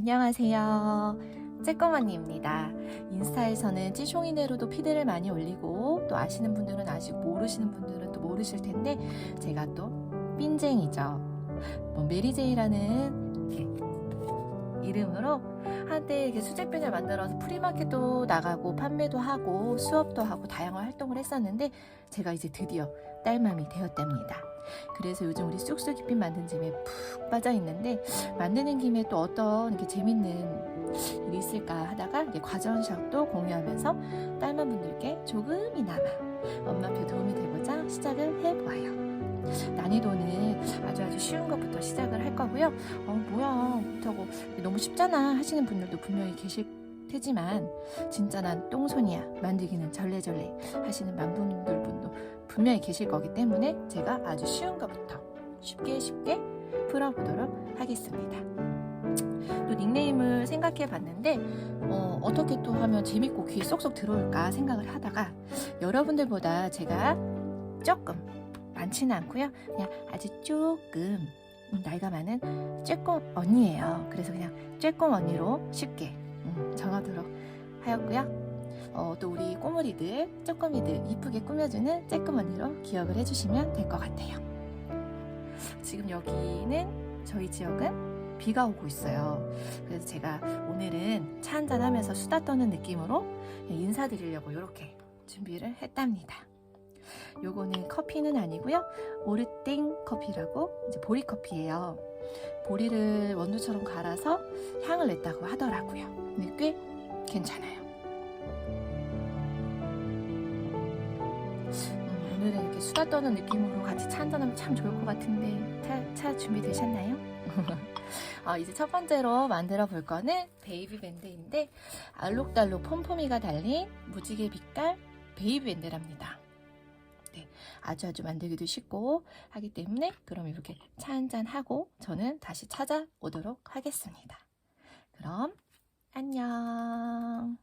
안녕하세요. 쬐꼬마니입니다. 인스타에서는 찌숑이네로도 피드를 많이 올리고 또 아시는 분들은 아시고 모르시는 분들은 또 모르실 텐데 제가 또 삔쟁이죠. 뭐 메리제이라는 이름으로 한때 이렇게 수제비를 만들어서 프리마켓도 나가고 판매도 하고 수업도 하고 다양한 활동을 했었는데 제가 이제 드디어 딸맘이 되었답니다. 그래서 요즘 우리 쑥쑥이빛 만든 짐에 푹 빠져 있는데 만드는 김에 또 어떤 이렇게 재밌는 일이 있을까 하다가 과정샷도 공유하면서 딸만 분들께 조금이나마 엄마표 도움이 되고자 시작을 해보아요. 난이도는 아주 아주 쉬운 것부터 시작을 할 거고요. 어 뭐야 못하고 너무 쉽잖아 하시는 분들도 분명히 계실 테지만 진짜 난 똥손이야 만들기는 절레절레 하시는 많은 분도 분명히 계실 거기 때문에 제가 아주 쉬운 것부터 쉽게 쉽게 풀어보도록 하겠습니다. 또 닉네임을 생각해 봤는데 어, 어떻게 또 하면 재밌고 귀에 쏙쏙 들어올까 생각을 하다가 여러분들보다 제가 조금 많지는 않고요. 그냥 아주 조금 나이가 많은 쬐꼼 언니예요. 그래서 그냥 쬐꼼 언니로 쉽게 음, 정하도록 하였고요. 어, 또 우리 꼬물이들, 쪼꼬미들 이쁘게 꾸며주는 쬐끔 언니로 기억을 해주시면 될 것 같아요. 지금 여기는 저희 지역은 비가 오고 있어요. 그래서 제가 오늘은 차 한잔 하면서 수다 떠는 느낌으로 인사드리려고 이렇게 준비를 했답니다. 요거는 커피는 아니고요. 오르땡 커피라고 이제 보리 커피예요. 보리를 원두처럼 갈아서 향을 냈다고 하더라고요. 근데 꽤 괜찮아요. 음, 오늘은 이렇게 수다 떠는 느낌으로 같이 차 한잔하면 참 좋을 것 같은데 차, 차 준비되셨나요? 어, 이제 첫 번째로 만들어 볼 거는 베이비 밴드인데 알록달록 폼폼이가 달린 무지개 빛깔 베이비 밴드랍니다. 네, 아주 아주 만들기도 쉽고 하기 때문에 그럼 이렇게 차 한잔 하고 저는 다시 찾아오도록 하겠습니다. 그럼 안녕.